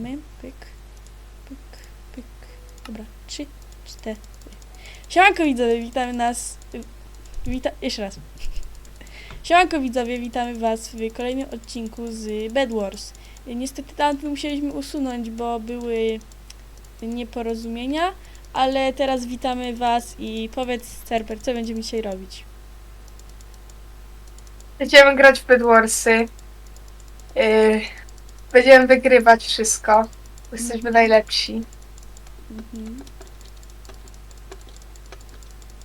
Mamy. Pyk, pyk, pyk. Dobra, trzy, cztery. Siemanko widzowie, witamy nas. Wita jeszcze raz. Siemanko widzowie, witamy was w kolejnym odcinku z Bed Wars. Niestety tamty musieliśmy usunąć, bo były nieporozumienia, ale teraz witamy was i powiedz Cerper, co będziemy dzisiaj robić. Będziemy grać w Bedwarsy. Yy, będziemy wygrywać wszystko. Jesteśmy najlepsi. Mhm.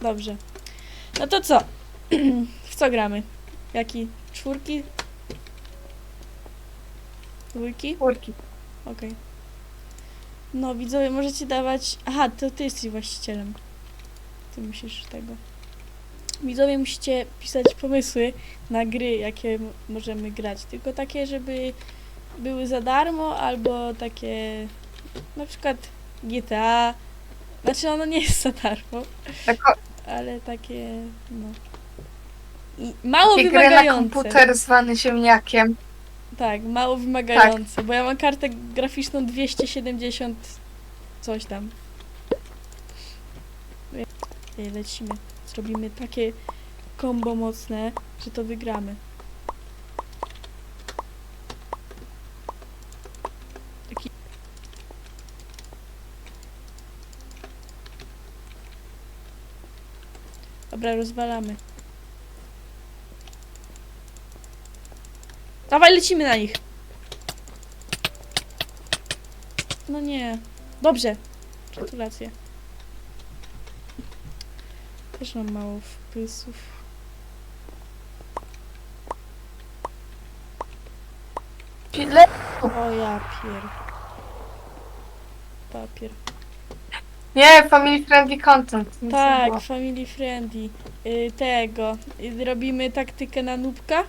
Dobrze. No to co? w co gramy? Jaki? Czwórki? Dwójki? Kurki. Okej. No, widzowie, możecie dawać... Aha, to ty jesteś właścicielem. Ty musisz tego. Widzowie, musicie pisać pomysły na gry, jakie m- możemy grać. Tylko takie, żeby były za darmo, albo takie... Na przykład GTA. Znaczy, ono nie jest za darmo, Tako, ale takie... No... I mało takie gry na wymagające. komputer zwany ziemniakiem. Tak, mało wymagające, bo ja mam kartę graficzną 270 coś tam. Ej, lecimy. Zrobimy takie combo mocne, że to wygramy. Dobra, rozwalamy. Dawaj, lecimy na nich. No nie. Dobrze. Gratulacje. Też mam mało wpysów. O ja pier. Papier. Nie, family friendly content. Nic nie Tak, było. family friendly. Y, tego. Y, robimy taktykę na nubka.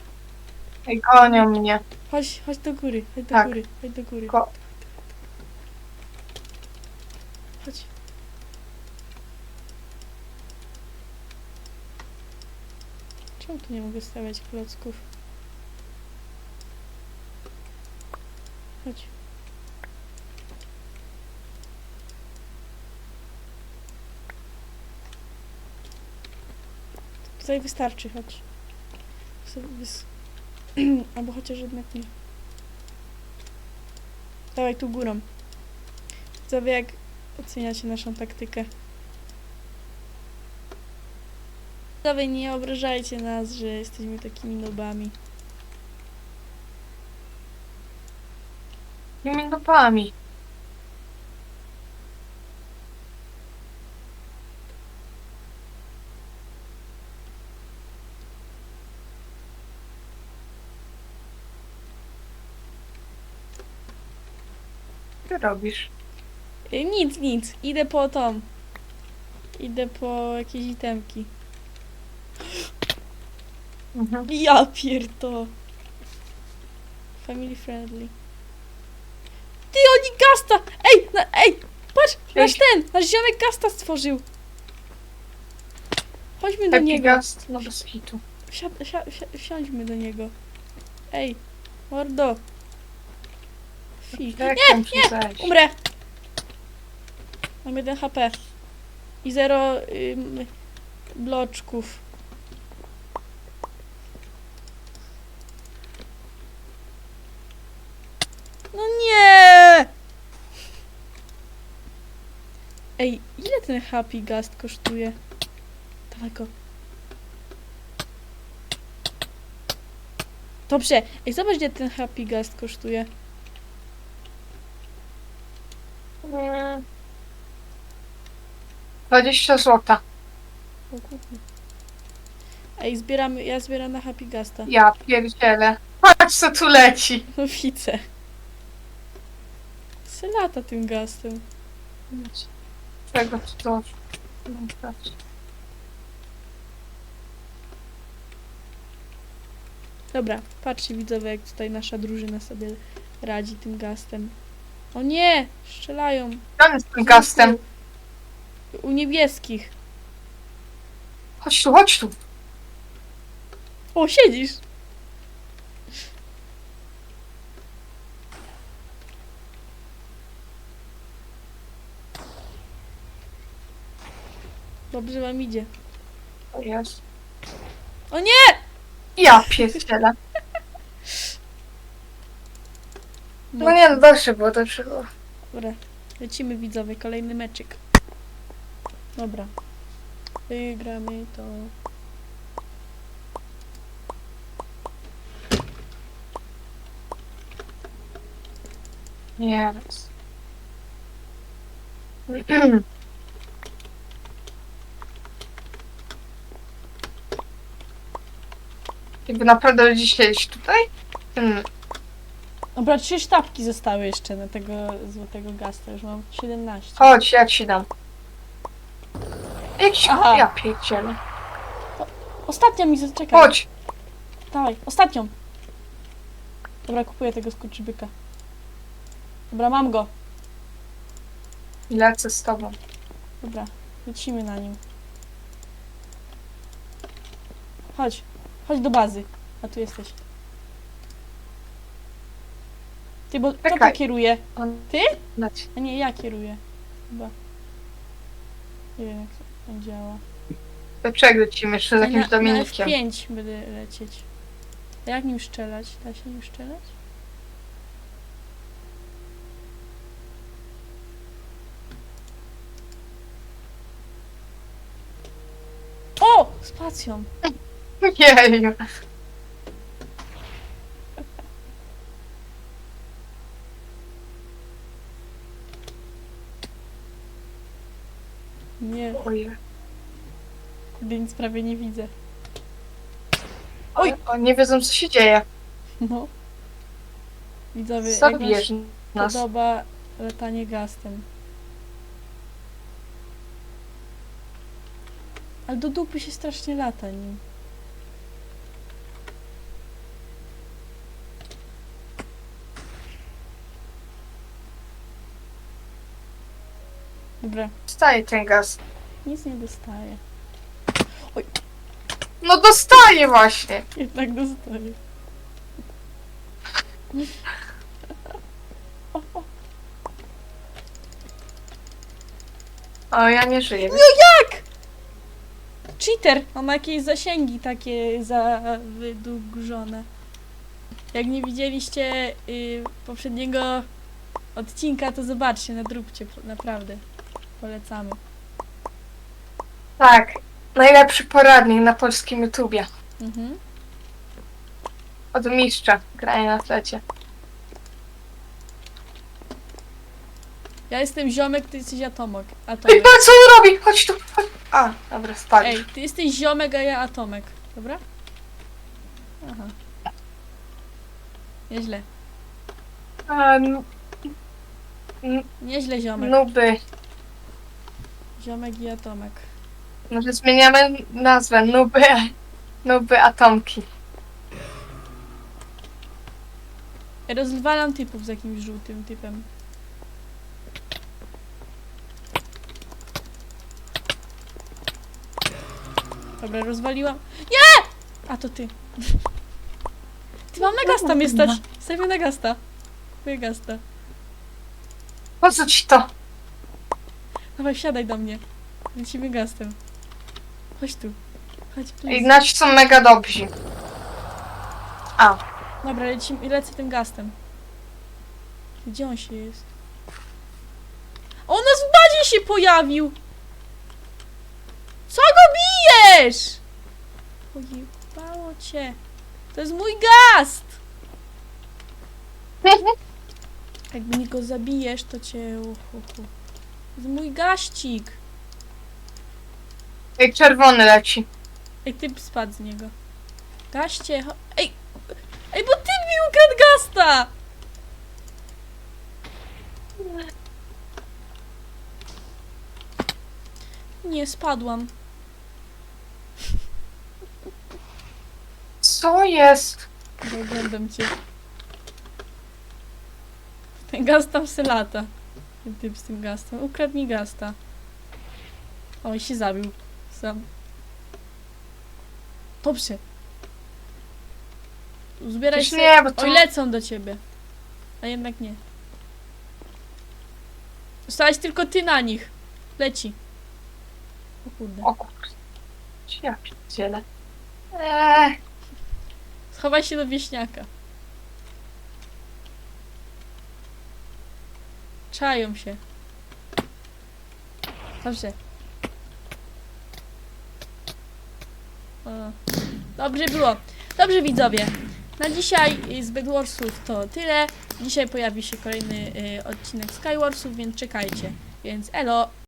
Ej, Gonią mnie. Chodź, chodź do góry, chodź do Tak. góry, chodź do góry. Ko- Chodź. Czemu tu nie mogę stawiać klocków? Chodź. Tutaj wystarczy, wys... Albo chociaż jednak nie. Dawaj tu górą. Zowie jak oceniacie naszą taktykę. Zowie nie obrażajcie nas, że jesteśmy takimi nobami. Tymi nupami. Robisz? Y, nic, nic. Idę po tą. Idę po jakieś itemki. Mhm. Ja pierdo. Family friendly. Ty, oni gasta! Ej, na, ej, patrz, nasz ten, nasz ziomek gasta stworzył. Chodźmy do Happy niego. Ghost, no bez hitu. Wsia, wsia, wsia, wsiądźmy do niego. Ej, mordo. Fi. Jak Nie, tam umrę. Mam 1 HP. I 0 ym, bloczków. No nie! Ej, ile ten Happy Gast kosztuje? Go. Dobrze. Ej, zobacz, ile ten Happy Gast kosztuje. 20 złota. O kurde. Ej, zbieramy, ja zbieram na Happy Gasta. Ja pierdzielę. Patrz co tu leci. No widzę. Se lata tym gastem. Czego tu? No, patrz. Dobra, patrzcie widzowie, jak tutaj nasza drużyna sobie radzi tym gastem. O nie! Strzelają. On jest tym gastem? u niebieskich. Chodź tu, chodź tu. O, siedzisz. Dobrze wam idzie. O O nie! Ja pierdzielę. No nie, no dalsze było, to przyszło. Dobra, lecimy widzowie, kolejny meczyk. Dobra. Wygramy to. Yes. Jakby naprawdę siedzieć tutaj? Hmm. Dobra, trzy sztabki zostały jeszcze na tego złotego gasta. Już mam 17. Chodź, ja ci dam. Jakiś... Aha. Ja pierdzielę. Ostatnia mi zaczekaj. Chodź! Dawaj, ostatnią. Dobra, kupuję tego skurczybyka. Dobra, mam go. Lecę z tobą. Dobra, lecimy na nim. Chodź, chodź do bazy. A tu jesteś. Ty, bo kto Czekaj. to kieruje? On... Ty? Leć. A nie, ja kieruję. Chyba. Nie wiem jak to działa. To przelecimy jeszcze z Ja jakimś na, na Dominikiem. F5 będę lecieć. A jak nim strzelać? Da się nim strzelać? O! Spacją. Jeju. Nie, Ojej. nic prawie nie widzę. Oj, oni nie wiedzą co się dzieje. No. Widzowie, jak wam Zabijesz się nas. podoba latanie gastem. Ale do dupy się strasznie lata nim. Dobra, Dostaje ten gaz. nic nie dostaję. No dostaje właśnie. Jednak dostaję. O, ja nie żyję. Cheater! On ma jakieś zasięgi takie za wydłużone. Jak nie widzieliście y, poprzedniego odcinka, to zobaczcie, nadróbcie, naprawdę. Polecamy. Tak. Najlepszy poradnik na polskim YouTubie. Mhm. Od mistrza. Granie na flecie. Ja jestem ziomek, ty jesteś atomek. Ej, Atomek. patrz co on robi! Chodź tu, chodź. A, dobra, spadł. Ej, ty jesteś ziomek, a ja atomek. Dobra? Aha. Nieźle. A, n- Nieźle ziomek. nuby. Ziomek i atomek. Może zmieniamy nazwę. Nuby. Nuby atomki. Ja rozwalam typów z jakimś żółtym typem. Dobra, rozwaliłam. Nie! A to ty. Ty mam na gasta mnie stać. Stawię na gasta. Kupuję gasta. Po co ci to? Dawaj, wsiadaj do mnie. Lecimy gastem. Chodź tu. Chodź, please. nasi są mega dobrzy. A, Dobra, lecimy, lecę tym gastem. Gdzie on się jest? O, on nas w bazie się pojawił! Co go bijesz? Pojebało cię. To jest mój gast! Jakby mi go zabijesz, to cię... Uhu, To jest mój gaścik. Ej, czerwony leci. Ej, typ spadł z niego. Gaście, cho- Ej! Ej, bo ty mi ukradł gasta! Nie, spadłam. Co jest? Oglądam cię. Ten gast tam se lata. Typ z tym gastem. Ukradł mi gasta. O, i się zabił. Sam. Dobrze. Zbieraj Już się. nie, bo to- Oj, lecą do ciebie. A jednak nie. Zostałeś tylko ty na nich. Leci. O kurde. O kurde. Ja pierdzielę. Eee, Schowaj się do wieśniaka. Czają się. Dobrze. O. Dobrze było. Dobrze widzowie. Na dzisiaj z Bedwarsów to tyle. Dzisiaj pojawi się kolejny y, odcinek Skywarsów, więc czekajcie. Więc elo.